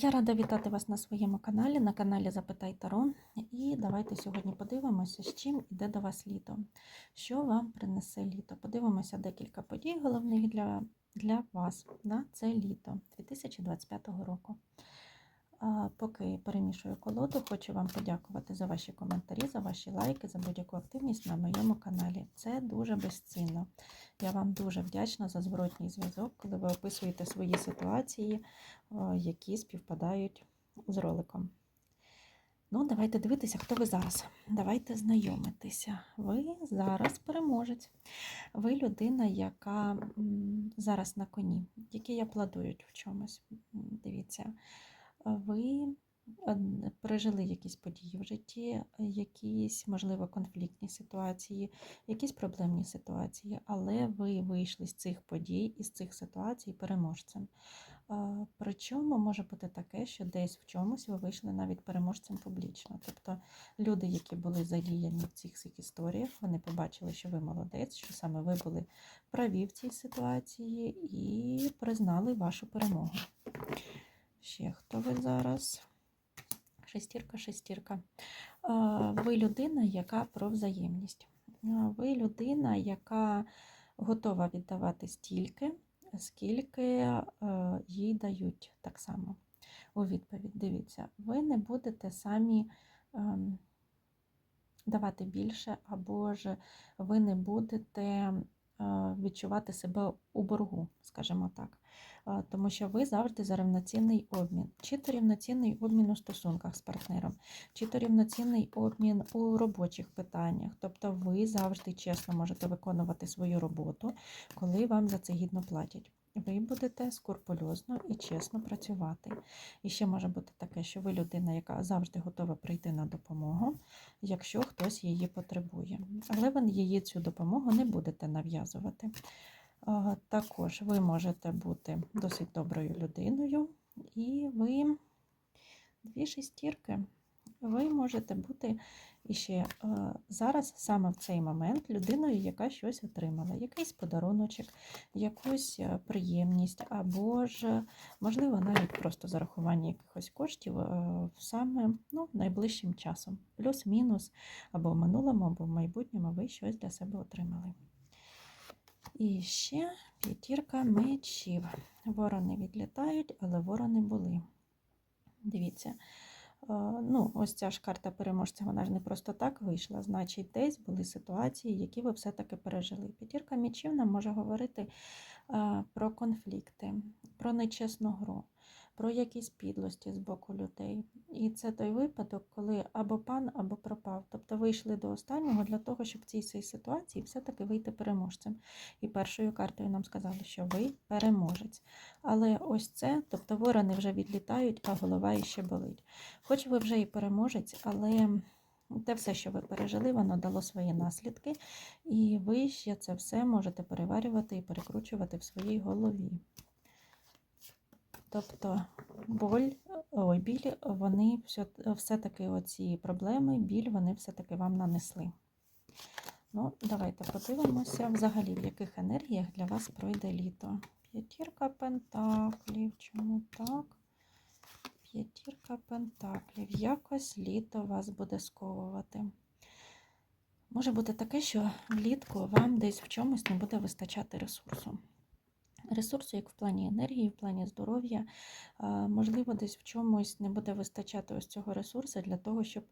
Я рада вітати вас на своєму каналі, на каналі Запитай Таро. І давайте сьогодні подивимося, з чим іде до вас літо. Що вам принесе літо? Подивимося декілька подій головних для, для вас на це літо 2025 року. Поки перемішую колоду, хочу вам подякувати за ваші коментарі, за ваші лайки, за будь-яку активність на моєму каналі. Це дуже безцінно. Я вам дуже вдячна за зворотній зв'язок, коли ви описуєте свої ситуації, які співпадають з роликом. Ну, давайте дивитися, хто ви зараз. Давайте знайомитися. Ви зараз переможець. Ви людина, яка зараз на коні, які аплодують в чомусь. Дивіться, ви е, пережили якісь події в житті, якісь, можливо, конфліктні ситуації, якісь проблемні ситуації, але ви вийшли з цих подій і з цих ситуацій переможцем. Е, Причому може бути таке, що десь в чомусь ви вийшли навіть переможцем публічно. Тобто люди, які були задіяні в цих всіх історіях, вони побачили, що ви молодець, що саме ви були праві в цій ситуації і признали вашу перемогу. Ще хто ви зараз? Шестірка, шестірка. Ви людина, яка про взаємність. Ви людина, яка готова віддавати стільки, скільки їй дають так само. У відповідь, дивіться, ви не будете самі ем, давати більше, або ж ви не будете відчувати себе у боргу, скажімо так. Е, Тому що ви завжди за рівноцінний обмін. Чи то рівноцінний обмін у стосунках з партнером, чи то рівноцінний обмін у робочих питаннях. Тобто ви завжди чесно можете виконувати свою роботу, коли вам за це гідно платять. Ви будете скрупульозно і чесно працювати. І ще може бути таке, що ви людина, яка завжди готова прийти на допомогу, якщо хтось її потребує. Але ви її цю допомогу не будете нав'язувати. Також ви можете бути досить доброю людиною, і ви дві шестірки. Ви можете бути іще е, зараз, саме в цей момент, людиною, яка щось отримала, якийсь подаруночок, якусь е, приємність, або ж, можливо, навіть просто зарахування якихось коштів е, саме ну, найближчим часом. Плюс-мінус, або в минулому, або в майбутньому ви щось для себе отримали. І ще п'ятірка мечів. Ворони відлітають, але ворони були. Дивіться, е, ну, ось ця ж карта переможця, вона ж не просто так вийшла. Значить, десь були ситуації, які ви все-таки пережили. П'ятірка мічів нам може говорити е, про конфлікти, про нечесну гру, про якісь підлості з боку людей. І це той випадок, коли або пан, або пропав. Тобто ви йшли до останнього для того, щоб в цій ситуації все-таки вийти переможцем. І першою картою нам сказали, що ви переможець. Але ось це, тобто ворони вже відлітають, а голова іще болить. Хоч ви вже і переможець, але те все, що ви пережили, воно дало свої наслідки, і ви ще це все можете переварювати і перекручувати в своїй голові. Тобто боль, ой, біль, вони все, все-таки оці проблеми, біль вони все-таки вам нанесли. Ну, давайте подивимося взагалі, в яких енергіях для вас пройде літо. П'ятірка пентаклів. Чому так? П'ятірка пентаклів. Якось літо вас буде сковувати. Може бути таке, що влітку вам десь в чомусь не буде вистачати ресурсу. Ресурсу, як в плані енергії, в плані здоров'я, можливо, десь в чомусь не буде вистачати ось цього ресурсу для того, щоб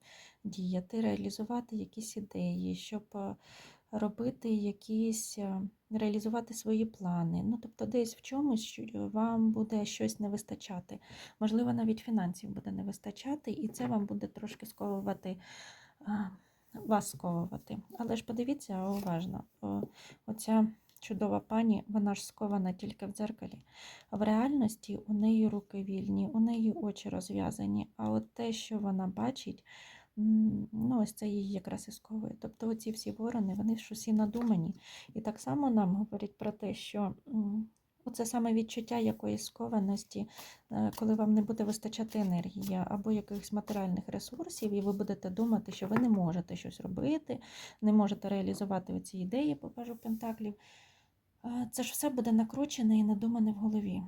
діяти, реалізувати якісь ідеї, щоб е, робити якісь, е, реалізувати свої плани. Ну, тобто, десь в чомусь вам буде щось не вистачати. Можливо, навіть фінансів буде не вистачати, і це вам буде трошки сковувати. Вас сковувати. Але ж подивіться уважно, оця чудова пані, вона ж скована тільки в дзеркалі. В реальності у неї руки вільні, у неї очі розв'язані, а от те, що вона бачить, ну ось це її якраз і сковує. Тобто оці всі ворони, вони ж усі надумані. І так само нам говорять про те, що оце саме відчуття якоїсь скованості, е, коли вам не буде вистачати енергії або якихось матеріальних ресурсів, і ви будете думати, що ви не можете щось робити, не можете реалізувати оці ідеї, покажу пентаклів. Е, Це ж все буде накручене і надумане в голові.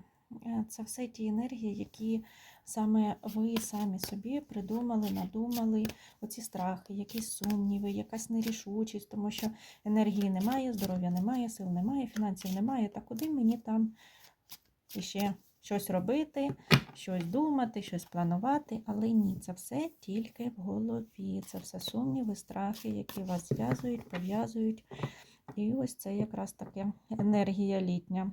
е, це все ті енергії, які саме ви самі собі придумали, надумали, оці страхи, якісь сумніви, якась нерішучість, тому що енергії немає, здоров'я немає, сил немає, фінансів немає. Та куди мені там іще щось робити, щось думати, щось планувати, але ні, це все тільки в голові. Це все сумніви, страхи, які вас зв'язують, пов'язують. І ось це якраз таке енергія літня,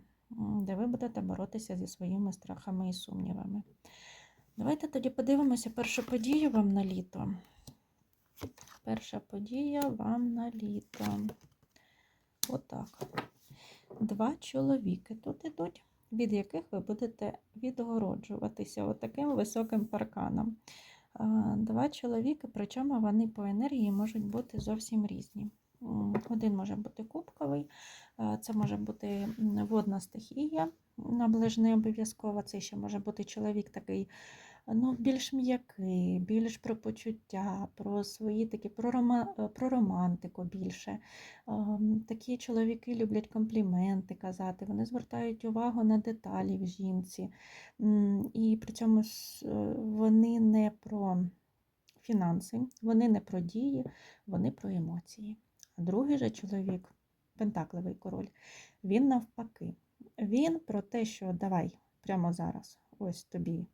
де ви будете боротися зі своїми страхами і сумнівами. Давайте тоді подивимося першу подію вам на літо. Перша подія вам на літо. Отак. Два чоловіки тут ідуть, від яких ви будете відгороджуватися отаким високим парканом. Два чоловіки, причому вони по енергії можуть бути зовсім різні. Один може бути кубковий, це може бути водна стихія, наближ не обов'язково. Це ще може бути чоловік такий ну, більш м'який, більш про почуття, про свої такі про, рома, е, про романтику більше. Ем, Такі чоловіки люблять компліменти казати, вони звертають увагу на деталі в жінці. І при цьому е, вони не про фінанси, вони не про дії, вони про емоції. Другий же чоловік, пентакливий король, він навпаки. Він про те, що давай прямо зараз, ось тобі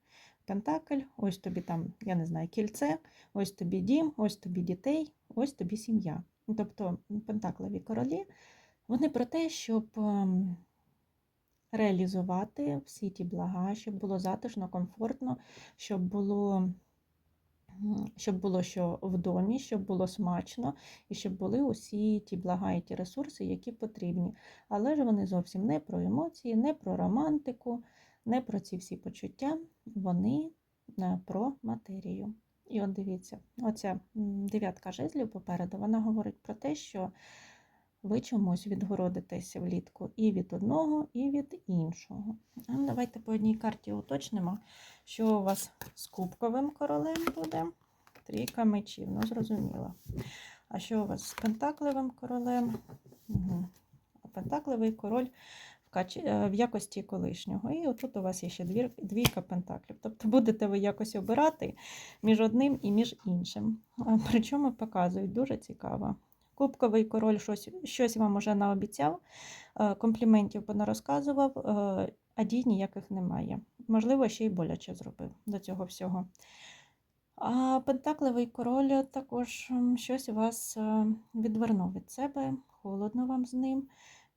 пентакль, ось тобі там, я не знаю, кільце, ось тобі дім, ось тобі дітей, ось тобі сім'я. Тобто пентакливі королі, вони про те, щоб ем, реалізувати всі ті блага, щоб було затишно, комфортно, щоб було. Щоб було що в домі, щоб було смачно, і щоб були усі ті блага і ті ресурси, які потрібні. Але ж вони зовсім не про емоції, не про романтику, не про ці всі почуття, вони е, про матерію. І от дивіться, оця дев'ятка жезлів попереду, вона говорить про те, що ви чомусь відгородитеся влітку і від одного, і від іншого. А Давайте по одній карті уточнимо, що у вас з кубковим королем буде. Трійка мечів, ну зрозуміло. А що у вас з пентакливим королем? Угу. Пентакливий король е, в якості колишнього. І отут у вас є ще двійка пентаклів. Тобто будете ви якось обирати між одним і між іншим. Причому показують дуже цікаво. Кубковий король щось, щось вам уже наобіцяв, е, компліментів понарозказував, е, а дій ніяких немає. Можливо, ще й боляче зробив до цього всього. А Пентакливий король також щось вас е, відвернув від себе, холодно вам з ним,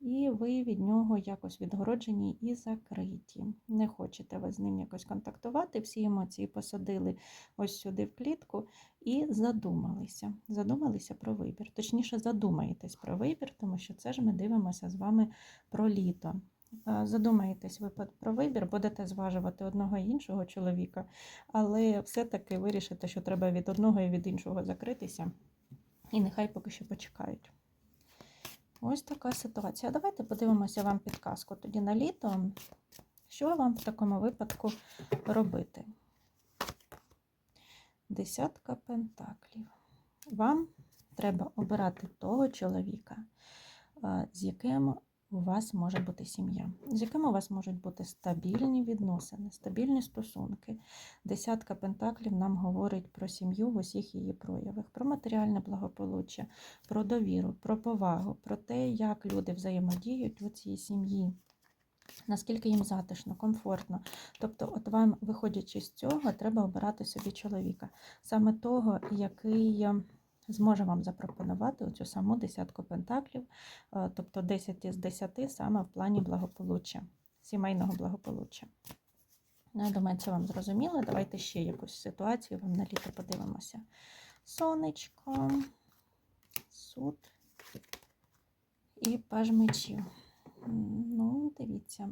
і ви від нього якось відгороджені і закриті. Не хочете ви з ним якось контактувати, всі емоції посадили ось сюди в клітку і задумалися. Задумалися про вибір. Точніше, задумаєтесь про вибір, тому що це ж ми дивимося з вами про літо. Задумаєтесь ви про вибір, будете зважувати одного і іншого чоловіка, але все-таки вирішите, що треба від одного і від іншого закритися, і нехай поки що почекають. Ось така ситуація. Давайте подивимося вам підказку тоді на літо. Що вам в такому випадку робити? Десятка пентаклів. Вам треба обирати того чоловіка, е, з яким у вас може бути сім'я, з яким у вас можуть бути стабільні відносини, стабільні стосунки. Десятка пентаклів нам говорить про сім'ю в усіх її проявах, про матеріальне благополуччя, про довіру, про повагу, про те, як люди взаємодіють у цій сім'ї. Наскільки їм затишно, комфортно. Тобто, от вам, виходячи з цього, треба обирати собі чоловіка, саме того, який зможе вам запропонувати цю саму десятку пентаклів, е, тобто 10 із 10 саме в плані благополуччя, сімейного благополуччя. Ну, Я думаю, це вам зрозуміло. Давайте ще якусь ситуацію вам на літо подивимося. Сонечко, суд і паж мечів. Ну, дивіться.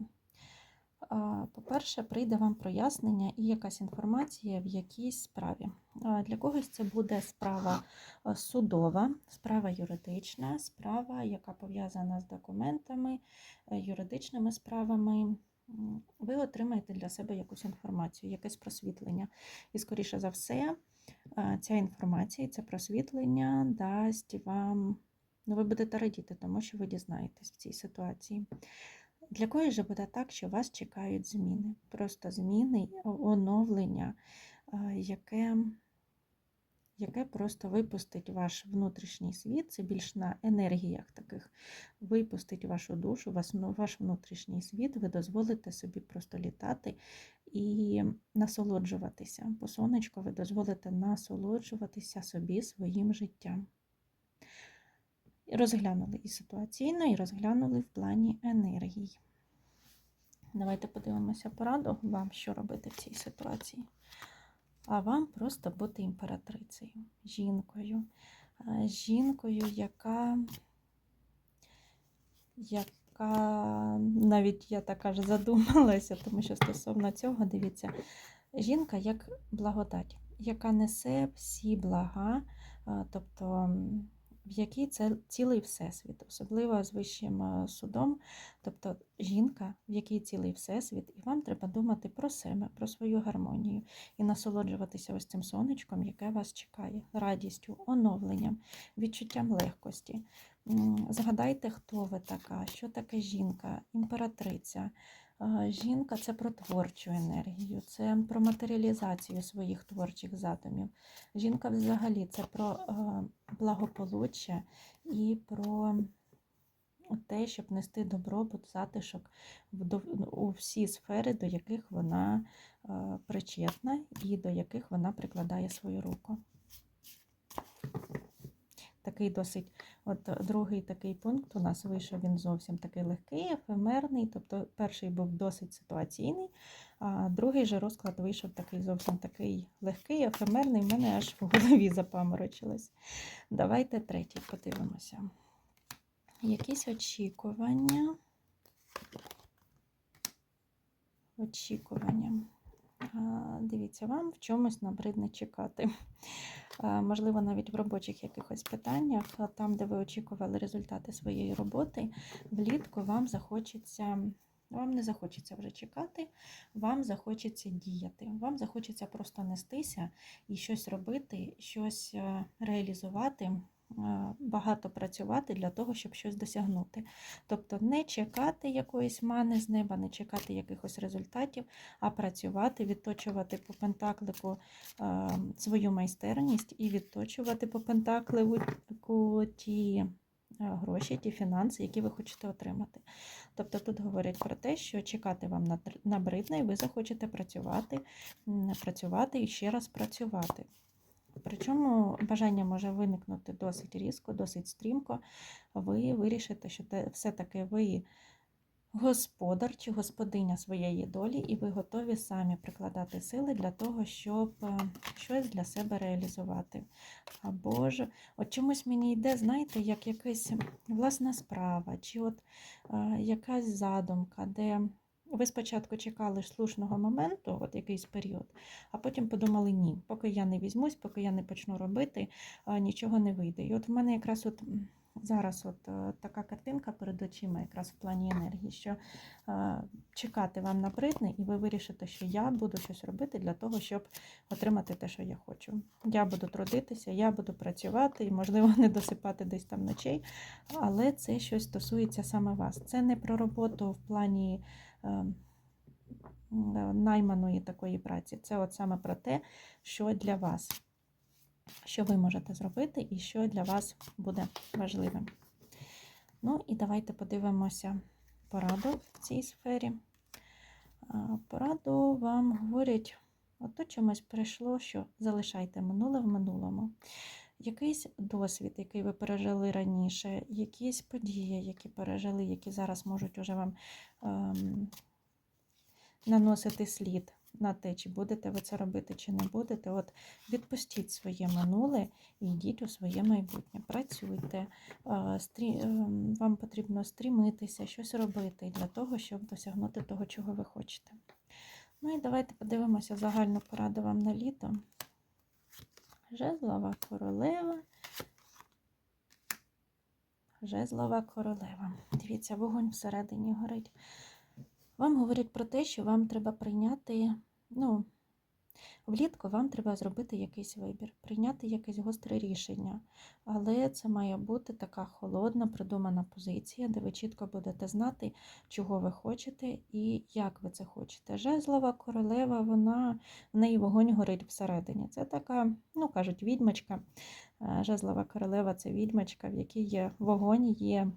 По-перше, прийде вам прояснення і якась інформація в якійсь справі. Для когось це буде справа судова, справа юридична, справа, яка пов'язана з документами, е, юридичними справами. Ви отримаєте для себе якусь інформацію, якесь просвітлення. І, скоріше за все, ця інформація, це просвітлення дасть вам, ну, ви будете радіти, тому що ви дізнаєтесь в цій ситуації. Для когось же буде так, що вас чекають зміни. Просто зміни, оновлення, е, яке яке просто випустить ваш внутрішній світ, це більш на енергіях таких, випустить вашу душу, ну, ваш внутрішній світ, ви дозволите собі просто літати і насолоджуватися. По сонечку ви дозволите насолоджуватися собі своїм життям. Розглянули і ситуаційно, і розглянули в плані енергії. Давайте подивимося пораду вам, що робити в цій ситуації а вам просто бути імператрицею, жінкою. Жінкою, яка, яка навіть я так аж задумалася, тому що стосовно цього, дивіться, жінка як благодать, яка несе всі блага, тобто в якій це цілий всесвіт, особливо з вищим е, судом, тобто жінка, в якій цілий всесвіт, і вам треба думати про себе, про свою гармонію і насолоджуватися ось цим сонечком, яке вас чекає, радістю, оновленням, відчуттям легкості. Згадайте, хто ви така, що таке жінка, імператриця. Жінка це про творчу енергію, це про матеріалізацію своїх творчих задумів. Жінка взагалі це про благополуччя і про те, щоб нести добробут, затишок у всі сфери, до яких вона причетна і до яких вона прикладає свою руку такий досить, от другий такий пункт у нас вийшов, він зовсім такий легкий, ефемерний. Тобто перший був досить ситуаційний, а другий же розклад вийшов такий зовсім такий легкий, ефемерний. В мене аж в голові запаморочилось. Давайте третій подивимося. Якісь очікування. Очікування. Дивіться, вам в чомусь набридне чекати. Можливо, навіть в робочих якихось питаннях, там, де ви очікували результати своєї роботи, влітку вам захочеться. Вам не захочеться вже чекати, вам захочеться діяти, вам захочеться просто нестися і щось робити, щось е, реалізувати, багато працювати для того, щоб щось досягнути. Тобто не чекати якоїсь мани з неба, не чекати якихось результатів, а працювати, відточувати по пентаклику свою майстерність і відточувати по пентаклику ті гроші, ті фінанси, які ви хочете отримати. Тобто тут говорять про те, що чекати вам набридне, і ви захочете працювати, працювати і ще раз працювати. Причому бажання може виникнути досить різко, досить стрімко. Ви вирішите, що все-таки ви господар чи господиня своєї долі, і ви готові самі прикладати сили для того, щоб е, щось для себе реалізувати. Або ж от чомусь мені йде, знаєте, як якась власна справа, чи от е, якась задумка, де ви спочатку чекали слушного моменту, от якийсь період, а потім подумали, ні, поки я не візьмусь, поки я не почну робити, нічого не вийде. І от в мене якраз от зараз от е, така картинка перед очима, якраз в плані енергії, що чекати вам набридне, і ви вирішите, що я буду щось робити для того, щоб отримати те, що я хочу. Я буду трудитися, я буду працювати і, можливо, не досипати десь там ночей, але це щось стосується саме вас. Це не про роботу в плані. Ем, найманої такої праці. Це от саме про те, що для вас, що ви можете зробити і що для вас буде важливим. Ну, і давайте подивимося пораду в цій сфері. Пораду вам говорять, ото чомусь прийшло, що залишайте минуле в минулому. Якийсь досвід, який ви пережили раніше, якісь події, які пережили, які зараз можуть уже вам ем, наносити слід на те, чи будете ви це робити, чи не будете. От Відпустіть своє минуле і йдіть у своє майбутнє. Працюйте, е, вам потрібно стрімитися, щось робити для того, щоб досягнути того, чого ви хочете. Ну і давайте подивимося загальну пораду вам на літо. Жезлова королева. Жезлова королева. Дивіться, вогонь всередині горить. Вам говорять про те, що вам треба прийняти, ну, Влітку вам треба зробити якийсь вибір, прийняти якесь гостре рішення, але це має бути така холодна, продумана позиція, де ви чітко будете знати, чого ви хочете і як ви це хочете. Жезлова королева, вона в неї вогонь горить всередині. Це така, ну кажуть, відьмачка. Е, Жезлова королева це відьмачка, в якій є вогонь, є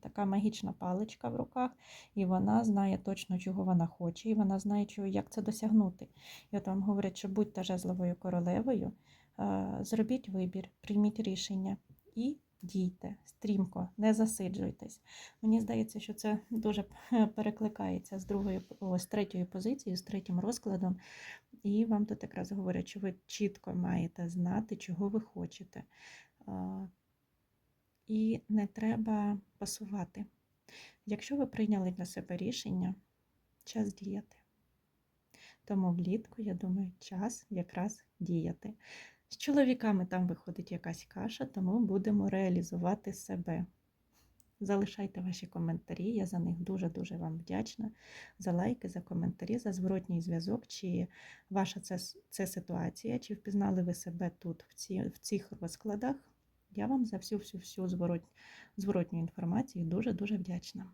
така магічна паличка в руках, і вона знає точно, чого вона хоче, і вона знає, як це досягнути. І от вам говорять, що будьте жезловою королевою, зробіть вибір, прийміть рішення і дійте стрімко, не засиджуйтесь. Мені здається, що це дуже перекликається з другої, з третьої позиції, з третім розкладом. І вам тут якраз говорять, що ви чітко маєте знати, чого ви хочете. І не треба пасувати. Якщо ви прийняли для себе рішення, час діяти. Тому влітку, я думаю, час якраз діяти. З чоловіками там виходить якась каша, тому будемо реалізувати себе. Залишайте ваші коментарі, я за них дуже-дуже вам вдячна. За лайки, за коментарі, за зворотній зв'язок, чи ваша це, це ситуація, чи впізнали ви себе тут, в, ці, в цих розкладах. Я вам за всю всю всю зворот, зворотню інформацію дуже-дуже вдячна.